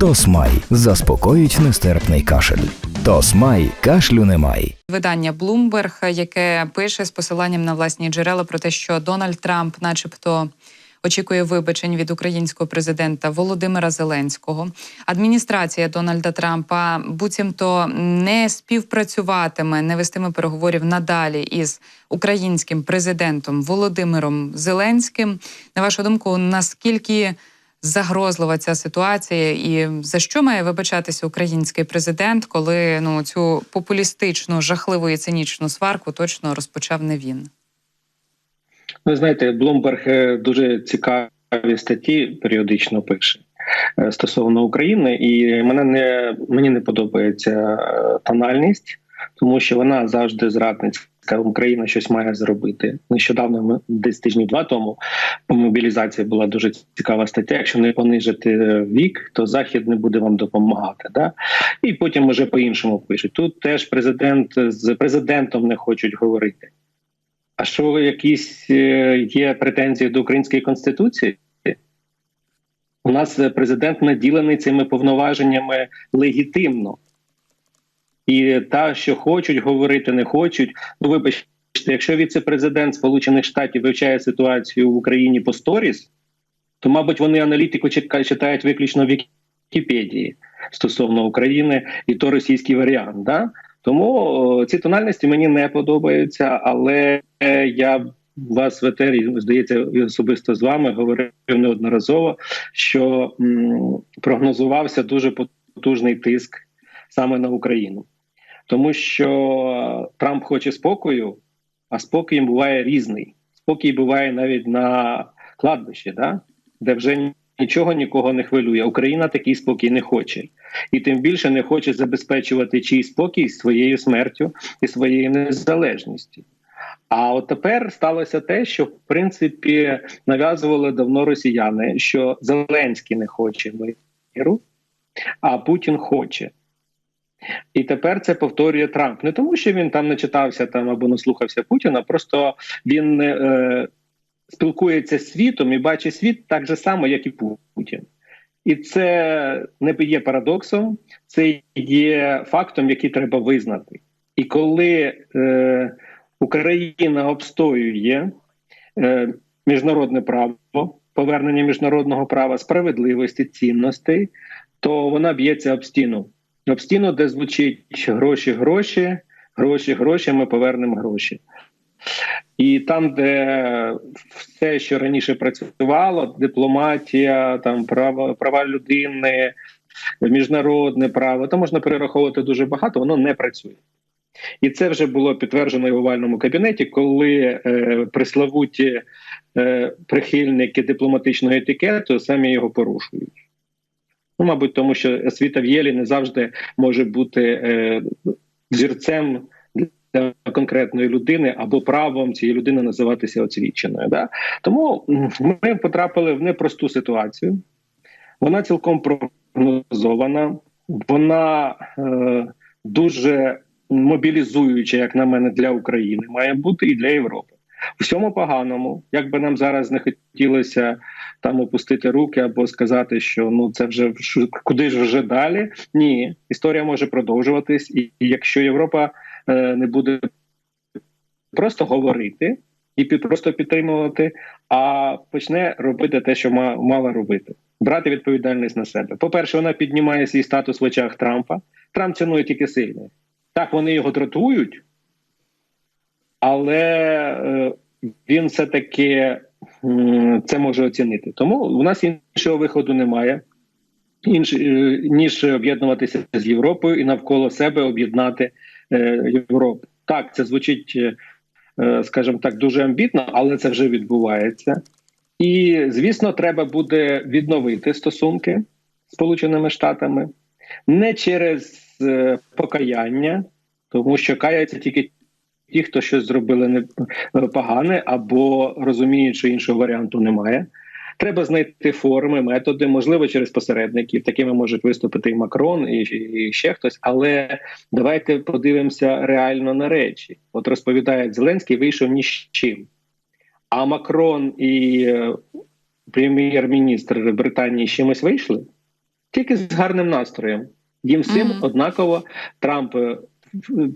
Тосмай заспокоїть нестерпний кашель. Тосмай кашлю немає. Видання Bloomberg, яке пише з посиланням на власні джерела про те, що Дональд Трамп, начебто. Очікує вибачень від українського президента Володимира Зеленського. Адміністрація Дональда Трампа буцімто не співпрацюватиме, не вестиме переговорів надалі із українським президентом Володимиром Зеленським. На вашу думку, наскільки загрозлива ця ситуація, і за що має вибачатися український президент, коли ну цю популістичну, жахливу і цинічну сварку точно розпочав не він? Ви знаєте, Блумберг е, дуже цікаві статті періодично пише е, стосовно України, і мене не мені не подобається е, тональність, тому що вона завжди зрадницька. Україна щось має зробити. Нещодавно ми десь тижні два тому по мобілізації була дуже цікава стаття. Якщо не понижити вік, то захід не буде вам допомагати. Да? І потім вже по-іншому пишуть. Тут теж президент з президентом не хочуть говорити. А що якісь е, є претензії до української конституції? У нас президент наділений цими повноваженнями легітимно. І та, що хочуть говорити, не хочуть. Ну, вибачте, якщо віце-президент Сполучених Штатів вивчає ситуацію в Україні по сторіс, то, мабуть, вони аналітику читають виключно в Вікіпедії стосовно України, і то російський варіант. Да? Тому ці тональності мені не подобаються, але я вас в етері, здається, особисто з вами говорив неодноразово, що м, прогнозувався дуже потужний тиск саме на Україну, тому що Трамп хоче спокою, а спокій буває різний. Спокій буває навіть на кладбищі, да? де вже нічого нікого не хвилює. Україна такий спокій не хоче, і тим більше не хоче забезпечувати чий спокій своєю смертю і своєю незалежністю. А от тепер сталося те, що в принципі нав'язували давно росіяни, що Зеленський не хоче миру, а Путін хоче. І тепер це повторює Трамп. Не тому, що він там не читався там або не слухався Путіна, просто він е, спілкується з світом і бачить світ так же само, як і Путін. І це не є парадоксом, це є фактом, який треба визнати. І коли е, Україна обстоює е, міжнародне право, повернення міжнародного права, справедливості, цінностей, то вона б'ється об стіну. Об стіну, де звучить гроші, гроші, гроші, гроші, ми повернемо гроші. І там, де все, що раніше працювало, дипломатія, там права, права людини, міжнародне право, то можна перераховувати дуже багато, воно не працює. І це вже було підтверджено і в овальному кабінеті, коли е, приславуті е, прихильники дипломатичного етикету самі його порушують. Ну, мабуть, тому що освіта в Єлі не завжди може бути е, зірцем для конкретної людини або правом цієї людини називатися освіченою. Да? Тому ми потрапили в непросту ситуацію. Вона цілком прогнозована, вона е, дуже мобілізуюча, як на мене, для України має бути і для Європи. Всьому поганому, як би нам зараз не хотілося там опустити руки або сказати, що ну це вже куди ж вже далі. Ні, історія може продовжуватись, і якщо Європа е, не буде просто говорити і під, просто підтримувати, а почне робити те, що ма, мала робити, брати відповідальність на себе. По перше, вона піднімає свій статус в очах Трампа. Трамп цінує тільки сильних. Так, вони його дратують, але е, він все-таки це може оцінити. Тому у нас іншого виходу немає, інш, е, ніж об'єднуватися з Європою і навколо себе об'єднати е, Європу. Так, це звучить, скажімо так, дуже амбітно, але це вже відбувається. І, звісно, треба буде відновити стосунки з Сполученими Штатами не через покаяння, тому що каяться тільки ті, хто щось зробили не погане, або розуміють, що іншого варіанту немає. Треба знайти форми, методи, можливо, через посередників. Такими можуть виступити і Макрон, і, і ще хтось. Але давайте подивимося реально на речі. От розповідає Зеленський, вийшов ні з чим. А Макрон і е, прем'єр-міністр Британії з чимось вийшли. тільки з гарним настроєм. Їм всім Мгм. однаково Трамп е,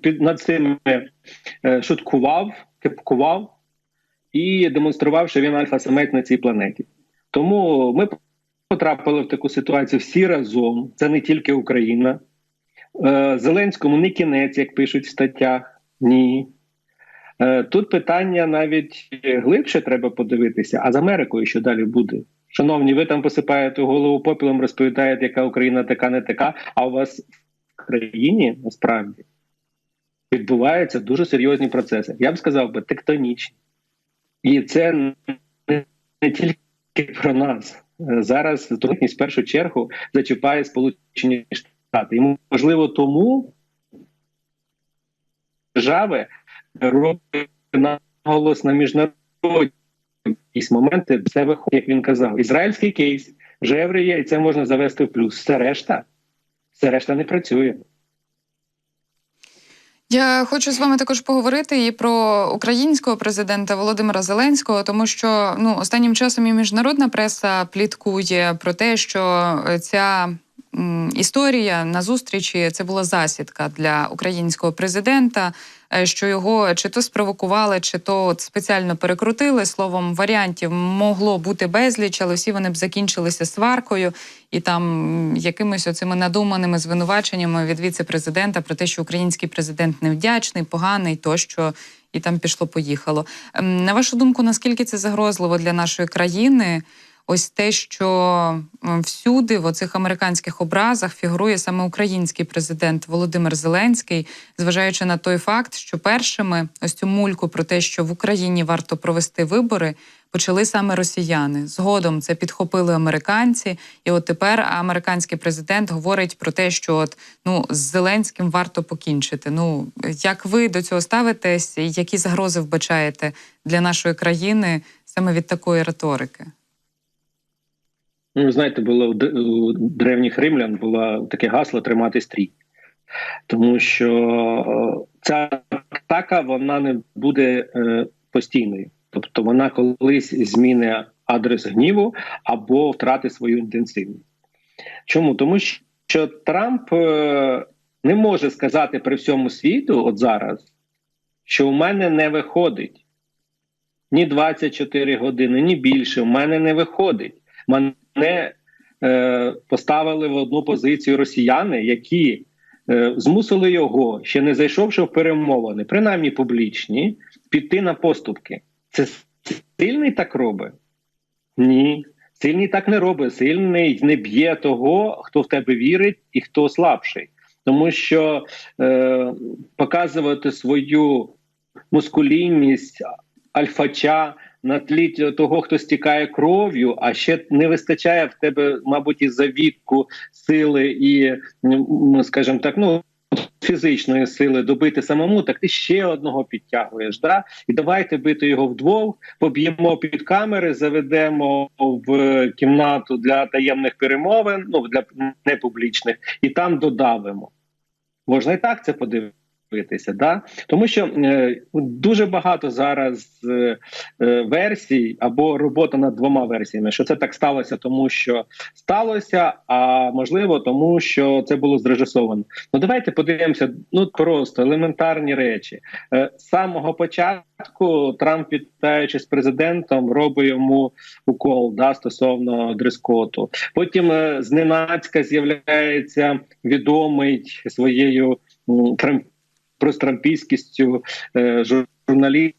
під над цим е, шуткував, кепкував і демонстрував, що він альфа-самець на цій планеті. Тому ми потрапили в таку ситуацію всі разом. Це не тільки Україна. Е, Зеленському не кінець, як пишуть в статтях. Ні. Е, Тут питання навіть глибше треба подивитися, а з Америкою що далі буде? Шановні, ви там посипаєте голову попілом, розповідаєте, яка Україна така, не така. А у вас в країні насправді відбуваються дуже серйозні процеси. Я б сказав би тектонічні. І це не, тільки про нас. Зараз в першу чергу зачіпає Сполучені Штати. І можливо тому держави роблять наголос на міжнародні якісь моменти, все виходить, як він казав. Ізраїльський кейс вже є, і це можна завести в плюс. Все решта, все решта не працює. Я хочу з вами також поговорити і про українського президента Володимира Зеленського, тому що ну останнім часом і міжнародна преса пліткує про те, що е, ця історія на зустрічі це була засідка для українського президента, е, що його чи то спровокували, чи то спеціально перекрутили. Словом, варіантів могло бути безліч, але всі вони б закінчилися сваркою і там якимись оцими надуманими звинуваченнями від віце-президента про те, що український президент невдячний, поганий, тощо. І там пішло-поїхало. Ем, На вашу думку, наскільки це загрозливо для нашої країни? Ось те, що всюди в оцих американських образах фігурує саме український президент Володимир Зеленський, зважаючи на той факт, що першими ось цю мульку про те, що в Україні варто провести вибори, почали саме росіяни. Згодом це підхопили американці, і от тепер американський президент говорить про те, що от ну з Зеленським варто покінчити. Ну як ви до цього ставитесь, які загрози вбачаєте для нашої країни саме від такої риторики? Ну, знаєте, було у древніх римлян було таке гасло тримати стрій. Тому що е, ця атака вона не буде е, постійною. Тобто вона колись зміни адрес гніву або втрати свою інтенсивність. Чому? Тому що Трамп е, не може сказати при всьому світу, от зараз, що у мене не виходить ні 24 години, ні більше. У мене не виходить. Мене е, поставили в одну позицію росіяни, які е, змусили його, ще не зайшовши в перемовини, принаймні публічні, піти на поступки. Це сильний так робить? Ні. Сильний так не робить. Сильний не б'є того, хто в тебе вірить і хто слабший. Тому що е, показувати свою мускулінність, альфача на тлі того, хто стікає кров'ю, а ще не вистачає в тебе, мабуть, із-за віку сили і, скажімо так, ну. Фізичної сили добити самому, так ти ще одного підтягуєш. Да? І давайте бити його вдвох, поб'ємо під камери, заведемо в кімнату для таємних перемовин, ну для непублічних, і там додавимо. Можна і так це подивитися, да? тому що е, дуже багато зараз е, е, версій або робота над двома версіями, що це так сталося, тому що сталося, а можливо, тому що це було зрежисовано. Ну давайте подивимося. Ну просто елементарні речі е, з самого початку. Трамп, вітаючи з президентом, робить йому укол да, стосовно дрес-коду. Потім е, зненацька з'являється відомий своєю м, трам, прострампійськістю е, журналіст.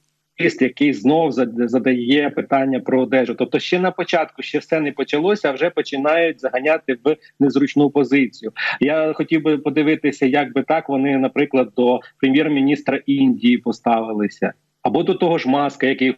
Який знов зад- задає питання про одежу, тобто ще на початку ще все не почалося, а вже починають заганяти в незручну позицію. Я хотів би подивитися, як би так вони, наприклад, до прем'єр-міністра Індії поставилися, або до того ж маска, який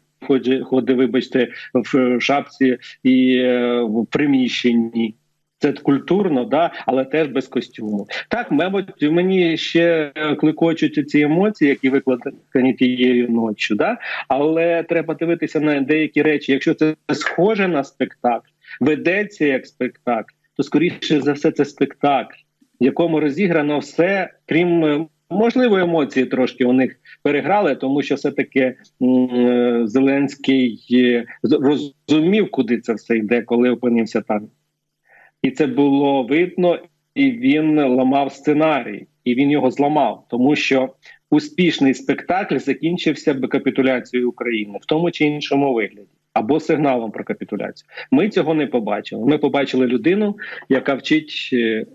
ходить, вибачте, в шапці і е, в приміщенні. Це культурно, да, але теж без костюму. Так, мабуть, мені ще кликочуть ці емоції, які викладені тією ночі. Да? Але треба дивитися на деякі речі. Якщо це схоже на спектакль, ведеться як спектакль, то скоріше за все це спектакль, в якому розіграно все, крім е, можливо, емоції трошки у них переграли, тому що все таки Зеленський е, розумів, куди це все йде, коли опинився там. І це було видно, і він ламав сценарій, і він його зламав, тому що успішний спектакль закінчився б капітуляцією України в тому чи іншому вигляді. Або сигналом про капітуляцію. Ми цього не побачили. Ми побачили людину, яка вчить е,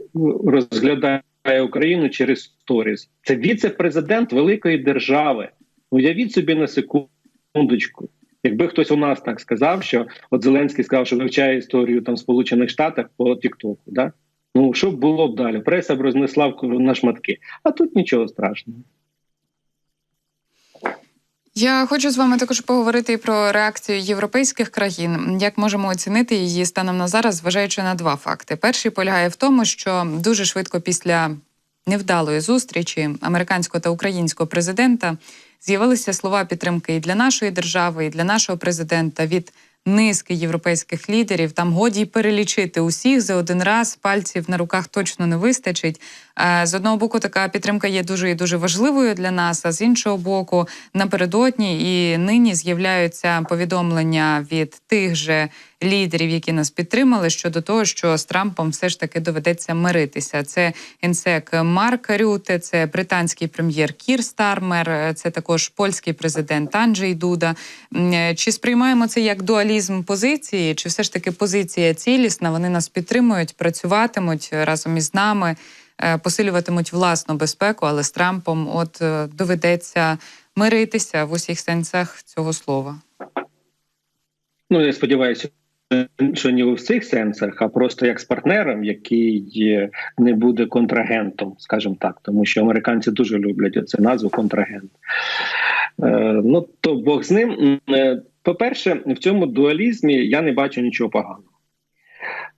розглядає Україну через сторіс. Це віце-президент великої держави. Уявіть собі на секундочку. Якби хтось у нас так сказав, що от Зеленський сказав, що вивчає історію там Сполучених Штатах по Тіктоку, да? ну що б було б далі? Преса б рознесла на шматки. А тут нічого страшного. Я хочу з вами також поговорити і про реакцію європейських країн. Як можемо оцінити її станом на зараз, зважаючи на два факти: перший полягає в тому, що дуже швидко після невдалої зустрічі американського та українського президента з'явилися слова підтримки і для нашої держави, і для нашого президента від низки європейських лідерів. Там годі перелічити усіх за один раз пальців на руках точно не вистачить. Е, З одного боку, така підтримка є дуже і дуже важливою для нас. А з іншого боку, напередодні і нині з'являються повідомлення від тих же лідерів, які нас підтримали, щодо того, що з Трампом все ж таки доведеться миритися. Це генсек Марк Рюте, це британський прем'єр Кір Стармер, е, це також польський президент Анджей Дуда. Е, Чи сприймаємо це як дуалізм позиції, чи все ж таки позиція цілісна? Вони нас підтримують, працюватимуть разом із нами, посилюватимуть власну безпеку, але з Трампом от е, доведеться миритися в усіх сенсах цього слова. Ну я сподіваюся, що не у всіх сенсах, а просто як з партнером, який е, не буде контрагентом, скажімо так, тому що американці дуже люблять цю назву контрагент. Е, ну то Бог з ним. Е, По-перше, в цьому дуалізмі я не бачу нічого поганого.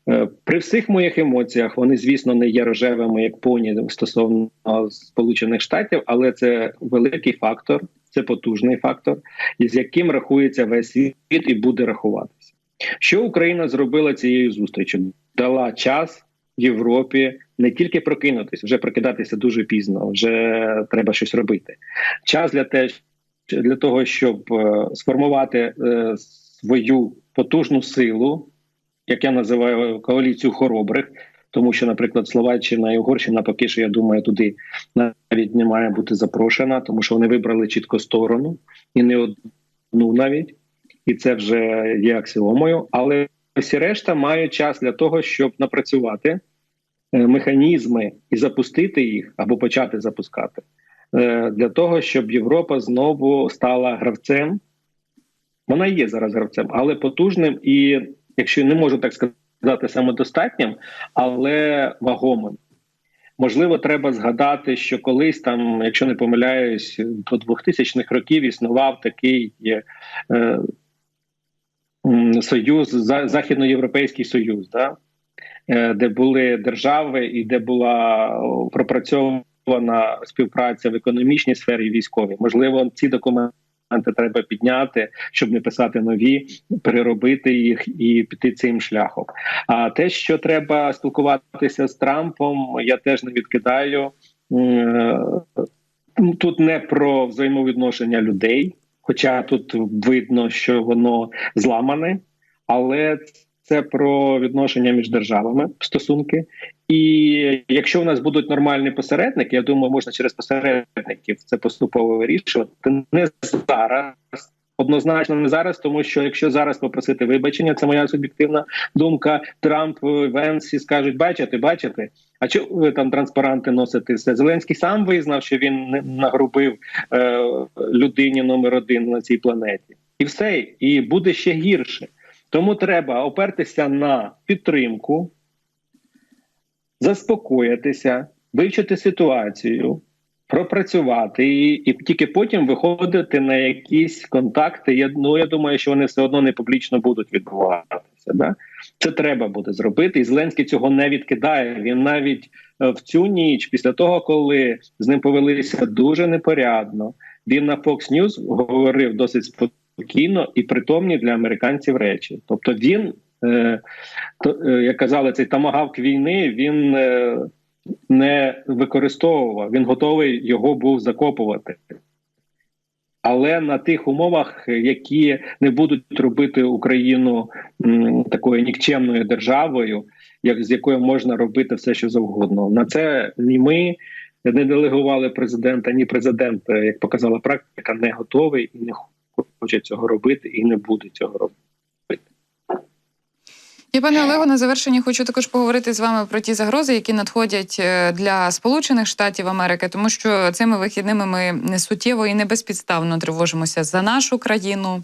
Е, При всіх моїх емоціях вони, звісно, не є рожевими, як поні стосовно Сполучених Штатів, але це великий фактор, це потужний фактор, із яким рахується весь світ і буде рахуватися. Що Україна зробила цією зустрічю? Дала час Європі не тільки прокинутися, вже прокидатися дуже пізно, вже треба щось робити. Час для те, для того, щоб е, сформувати е, свою потужну силу, як я називаю коаліцію хоробрих, тому що, наприклад, Словаччина і Угорщина поки що, я думаю, туди навіть не має бути запрошена, тому що вони вибрали чітко сторону і не одну навіть, і це вже є аксіомою. Але всі решта мають час для того, щоб напрацювати е, механізми і запустити їх або почати запускати е, для того, щоб Європа знову стала гравцем. Вона є зараз гравцем, але потужним і, якщо не можу так сказати, самодостатнім, але вагомим. Можливо, треба згадати, що колись там, якщо не помиляюсь, до 2000-х років існував такий е, союз, за- Західноєвропейський Союз, да? е, де були держави і де була пропрацьована співпраця в економічній сфері військовій. Можливо, ці документи треба підняти, щоб не писати нові, переробити їх і піти цим шляхом. А те, що треба спілкуватися з Трампом, я теж не відкидаю. Е, Тут не про взаємовідношення людей, хоча тут видно, що воно зламане, але це про відношення між державами стосунки. І якщо у нас будуть нормальні посередники, я думаю, можна через посередників це поступово вирішувати. Не зараз. Однозначно не зараз, тому що якщо зараз попросити вибачення, це моя суб'єктивна думка. Трамп Венсі скажуть: бачите, бачите. А чи ви там транспаранти носите все? Зеленський сам визнав, що він нагрубив е, людині номер один на цій планеті, і все, і буде ще гірше. Тому треба опертися на підтримку, заспокоїтися, вивчити ситуацію, пропрацювати і, і тільки потім виходити на якісь контакти. Я ну я думаю, що вони все одно не публічно будуть відбуватися. Да? Це треба буде зробити, і Зеленський цього не відкидає. Він навіть е, в цю ніч, після того, коли з ним повелися дуже непорядно, він на Fox News говорив досить спокійно і притомні для американців речі. Тобто він, як казали, цей тамагавк війни він е, не використовував, він готовий його був закопувати. Але на тих умовах, які не будуть робити Україну такою нікчемною державою, як з якою можна робити все, що завгодно. На це ні ми не делегували президента, ні президент, е, як показала практика, не готовий і не хоче цього робити, і не буде цього робити. Я пане Олего, на завершенні хочу також поговорити з вами про ті загрози, які надходять е, для Сполучених Штатів Америки, тому що цими вихідними ми не суттєво і не безпідставно тривожимося за нашу країну,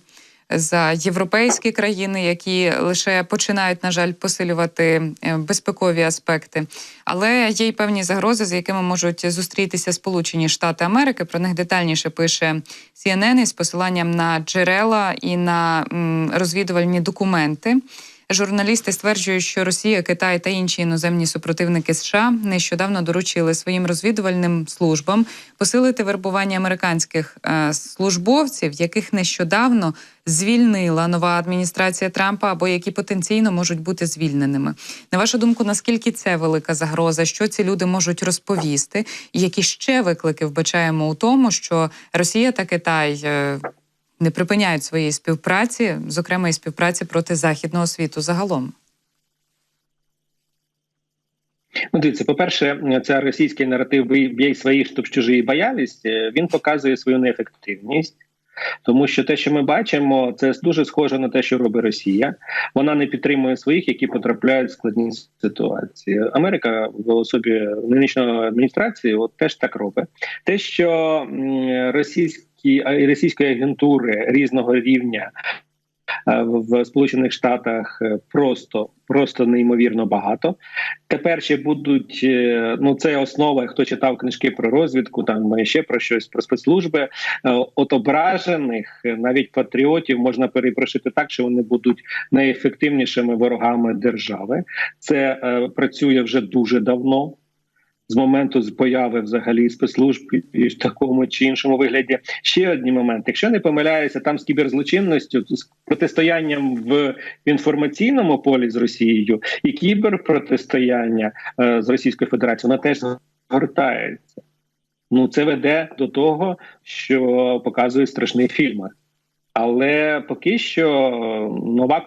за європейські країни, які лише починають, на жаль, посилювати е, безпекові аспекти. Але є й певні загрози, з якими можуть зустрітися Сполучені Штати Америки. Про них детальніше пише CNN із посиланням на джерела і на розвідувальні документи. Журналісти стверджують, що Росія, Китай та інші іноземні супротивники США нещодавно доручили своїм розвідувальним службам посилити вербування американських е, службовців, яких нещодавно звільнила нова адміністрація Трампа, або які потенційно можуть бути звільненими. На вашу думку, наскільки це велика загроза? Що ці люди можуть розповісти? Які ще виклики вбачаємо у тому, що Росія та Китай. Не припиняють своєї співпраці, зокрема і співпраці проти західного світу загалом. Ну, дивіться, по-перше, це російський наратив «бій своїх, щоб чужі боялись. е, Він показує свою неефективність. Тому що те, що ми бачимо, це дуже схоже на те, що робить Росія. Вона не підтримує своїх, які потрапляють в складні ситуації. Америка в особі нинішньої адміністрації от теж так робить. Те, що м, російські російської агентури різного рівня е, в Сполучених Штатах е, просто просто неймовірно багато. Тепер ще будуть е, ну це основа. Хто читав книжки про розвідку, там ще про щось про спецслужби. От ображених е, навіть патріотів можна перепрошити так, що вони будуть найефективнішими ворогами держави. Це е, працює вже дуже давно. З моменту появи взагалі спецслужб і в такому чи іншому вигляді. Ще один момент. Якщо не помиляюся, там з кіберзлочинністю, з протистоянням в інформаційному полі з Росією і кіберпротистояння е, з Російською Федерацією, вона теж згортається. Ну це веде до того, що показує страшний фільм. Але поки що нова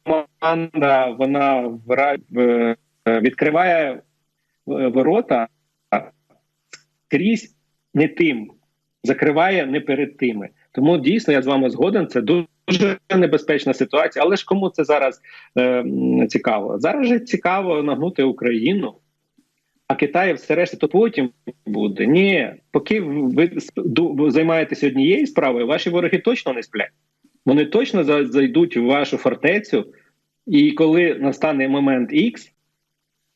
команда вона в- відкриває ворота крізь не тим, закриває не перед тими. Тому дійсно я з вами згоден. Це дуже небезпечна ситуація. Але ж кому це зараз е, цікаво? Зараз же цікаво нагнути Україну. А Китай все решта, то потім буде. Ні, поки ви займаєтеся однією справою, ваші вороги точно не сплять. Вони точно зайдуть в вашу фортецю, і коли настане момент X,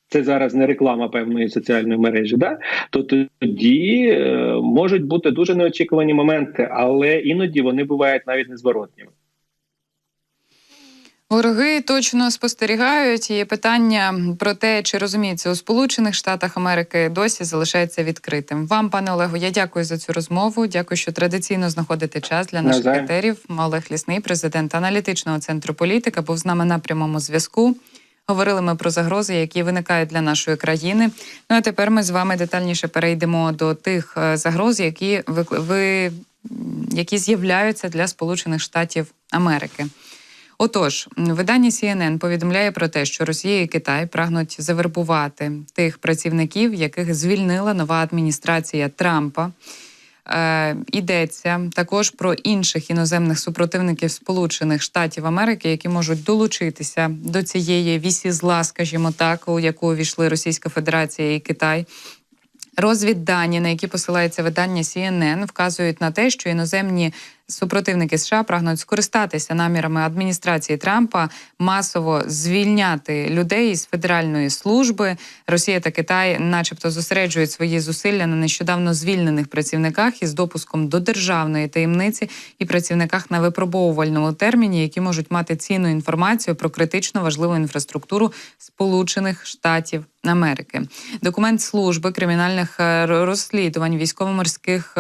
це зараз не реклама певної соціальної мережі, да? то тоді е, можуть бути дуже неочікувані моменти, але іноді вони бувають навіть незворотніми. Вороги точно спостерігають. І питання про те, чи розуміється у Сполучених Штатах Америки досі залишається відкритим. Вам, пане Олегу, я дякую за цю розмову. Дякую, що традиційно знаходите час для наших етерів. Олег Лісний, президент аналітичного центру політика, був з нами на прямому зв'язку. Говорили ми про загрози, які виникають для нашої країни. Ну а тепер ми з вами детальніше перейдемо до тих е, загроз, які ви, які з'являються для Сполучених Штатів Америки. Отож, видання CNN повідомляє про те, що Росія і Китай прагнуть завербувати тих працівників, яких звільнила нова адміністрація Трампа. Е, йдеться також про інших іноземних супротивників Сполучених Штатів Америки, які можуть долучитися до цієї вісі зла, скажімо так, у яку увійшли Російська Федерація і Китай. Розвіддані, на які посилається видання CNN, вказують на те, що іноземні супротивники США прагнуть скористатися намірами адміністрації Трампа масово звільняти людей із федеральної служби. Росія та Китай, начебто, зосереджують свої зусилля на нещодавно звільнених працівниках із допуском до державної таємниці і працівниках на випробовувальному терміні, які можуть мати цінну інформацію про критично важливу інфраструктуру Сполучених Штатів Америки. Документ служби кримінальних е, розслідувань військово-морських.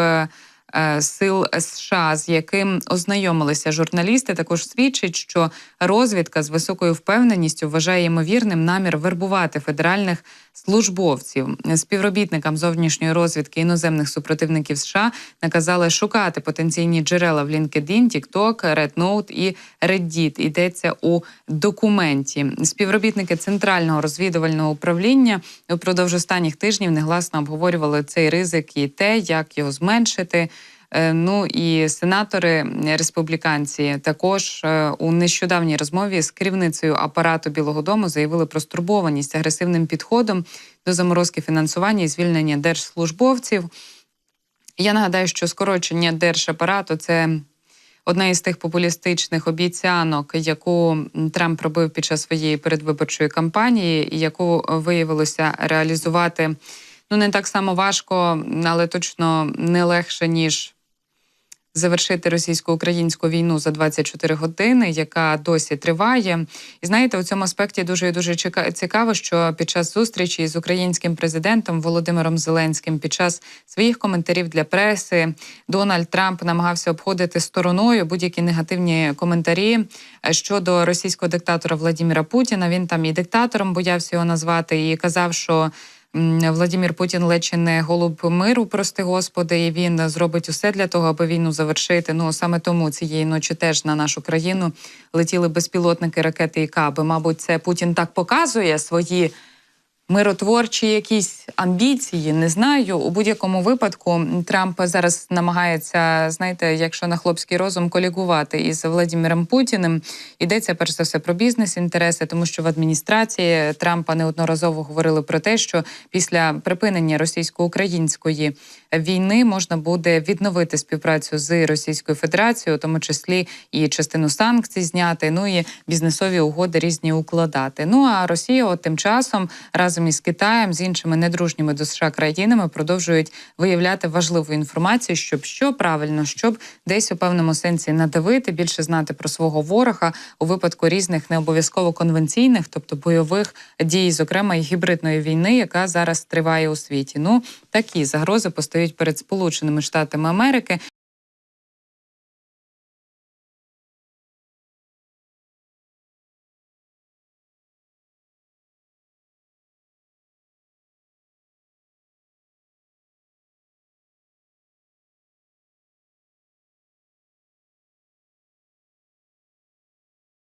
Е, сил США, з яким ознайомилися журналісти, також свідчить, що розвідка з високою впевненістю вважає ймовірним намір вербувати федеральних службовців. Співробітникам зовнішньої розвідки іноземних супротивників США наказали шукати потенційні джерела в LinkedIn, TikTok, RedNote і Reddit. Йдеться у документі. Співробітники центрального розвідувального управління упродовж останніх тижнів негласно обговорювали цей ризик і те, як його зменшити. Е, Ну і сенатори республіканці також е, у нещодавній розмові з керівницею апарату Білого Дому заявили про стурбованість агресивним підходом до заморозки фінансування і звільнення держслужбовців. Я нагадаю, що скорочення держапарату це одна із тих популістичних обіцянок, яку Трамп робив під час своєї передвиборчої кампанії, і яку виявилося реалізувати ну не так само важко, але точно не легше ніж завершити російсько-українську війну за 24 години, яка досі триває. І знаєте, у цьому аспекті дуже і дуже цікаво, що під час зустрічі з українським президентом Володимиром Зеленським, під час своїх коментарів для преси, Дональд Трамп намагався обходити стороною будь-які негативні коментарі е, щодо російського диктатора Владіміра Путіна. Він там і диктатором боявся його назвати, і казав, що. Владимир Путін лече не голуб миру, прости господи, і він зробить усе для того, аби війну завершити. Ну саме тому цієї ночі теж на нашу країну летіли безпілотники, ракети і каби. Мабуть, це Путін так показує свої миротворчі якісь амбіції. Не знаю. У будь-якому випадку Трамп зараз намагається, знаєте, якщо на хлопський розум колігувати із Владимиром Путіним. Йдеться перш за все про бізнес-інтереси, тому що в адміністрації Трампа неодноразово говорили про те, що після припинення російсько-української війни можна буде відновити співпрацю з Російською Федерацією, у тому числі і частину санкцій зняти. Ну і бізнесові угоди різні укладати. Ну а Росія от тим часом разом із Китаєм з іншими недружніми до США країнами продовжують виявляти важливу інформацію, щоб що правильно, щоб десь у певному сенсі надавити, більше знати про свого ворога у випадку різних не обов'язково конвенційних, тобто бойових дій, зокрема і гібридної війни, яка зараз триває у світі. Ну такі загрози постають перед Сполученими Штатами Америки.